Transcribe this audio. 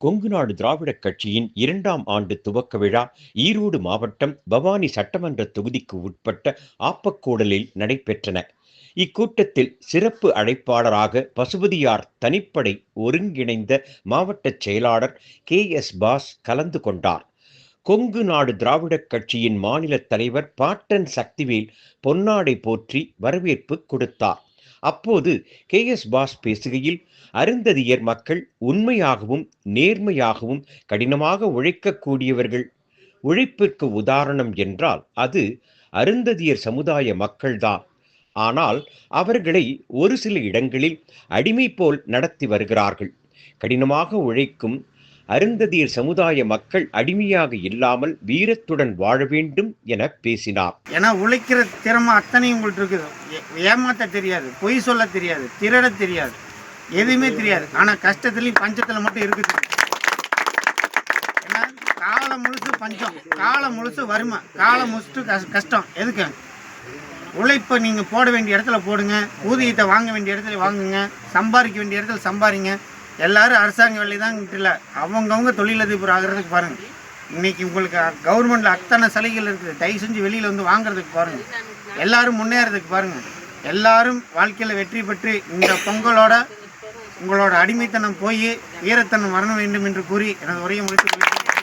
கொங்கு நாடு திராவிடக் கட்சியின் இரண்டாம் ஆண்டு துவக்க விழா ஈரோடு மாவட்டம் பவானி சட்டமன்ற தொகுதிக்கு உட்பட்ட ஆப்பக்கூடலில் நடைபெற்றன. இக்கூட்டத்தில் சிறப்பு அழைப்பாளராக பசுபதியார் தனிப்படை ஒருங்கிணைந்த மாவட்ட செயலாளர் கே. எஸ். பாஸ் கலந்து கொண்டார். கொங்கு நாடு திராவிடக் கட்சியின் மாநில தலைவர் பாட்டன் சக்திவேல் பொன்னாடை போற்றி வரவேற்பு கொடுத்தார். அப்போது கே எஸ் பாஸ் பேசுகையில் அருந்ததியர் மக்கள் உண்மையாகவும் நேர்மையாகவும் கடினமாக உழைக்கக்கூடியவர்கள். உழைப்பிற்கு உதாரணம் என்றால் அது அருந்ததியர் சமுதாய மக்கள்தான் ஆனால் அவர்களை ஒரு சில இடங்களில் அடிமை போல் நடத்தி வருகிறார்கள். கடினமாக உழைக்கும் அருந்ததியர் சமுதாய மக்கள் அடிமையாக இல்லாமல் வீரத்துடன் வாழ வேண்டும் என பேசினார். ஏன்னா உழைக்கிற திறமை அத்தனை உங்கள்ட்ட இருக்குது. ஏ- ஏமாத்த தெரியாது பொய் சொல்ல தெரியாது திருட தெரியாது எதுவுமே தெரியாது. ஆனால் கஷ்டத்துலையும் பஞ்சத்தில் மட்டும் இருக்குது. ஏன்னா காலம் முழுசு பஞ்சம் காலம் முழுசு வறுமை காலம் முழுசு கஷ்டம். எதுக்கு? உழைப்பை நீங்கள் போட வேண்டிய இடத்துல போடுங்க ஊதியத்தை வாங்க வேண்டிய இடத்துல வாங்குங்க சம்பாதிக்க வேண்டிய இடத்துல சம்பாதிங்க. எல்லாரும் அரசாங்க வேலை தான் இல்லை. அவங்கவுங்க தொழிலதிபர் ஆகிறதுக்கு பாருங்கள் இன்னைக்கு உங்களுக்கு கவர்மெண்ட்டில் அத்தனை சலுகைகள் இருக்குது. தயவு செஞ்சு வெளியில் வந்து வாங்குறதுக்கு பாருங்கள் எல்லாரும் முன்னேறதுக்கு பாருங்கள் எல்லாரும் வாழ்க்கையில் வெற்றி பெற்று இந்த பொங்கலோட உங்களோட அடிமைத்தனம் போய் வீரத்தனம் வரணும் வேண்டும் என்று கூறி எனது உரையை முடித்துக் கொள்கிறேன்.